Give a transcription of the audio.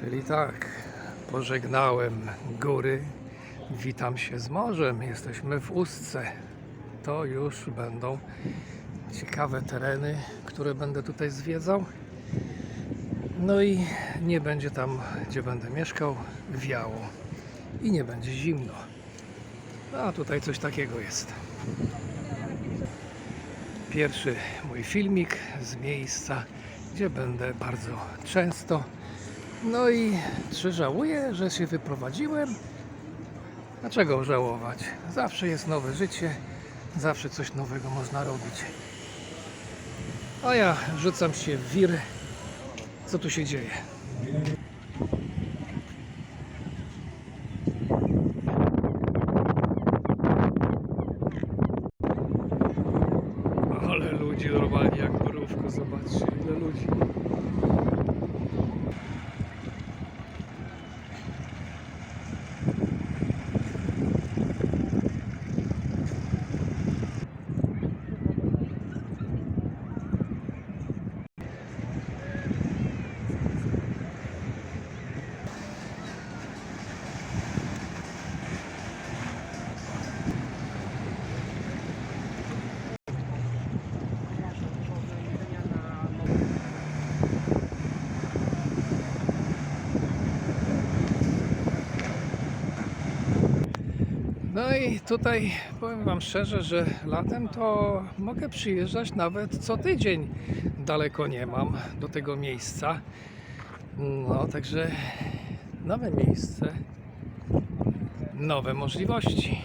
Czyli tak, pożegnałem góry, witam się z morzem, jesteśmy w Ustce. To już będą ciekawe tereny, które będę tutaj zwiedzał. No i nie będzie tam, gdzie będę mieszkał, wiało i nie będzie zimno. A tutaj coś takiego jest. Pierwszy mój filmik z miejsca, gdzie będę bardzo często. No i czy żałuję, że się wyprowadziłem? Dlaczego żałować? Zawsze jest nowe życie, zawsze coś nowego można robić. A ja rzucam się w wir. Co tu się dzieje? Ludzi normalnie jak borówko, zobaczcie ile ludzi. No i tutaj powiem Wam szczerze, że latem to mogę przyjeżdżać nawet co tydzień. Daleko nie mam do tego miejsca. No, także nowe miejsce, nowe możliwości.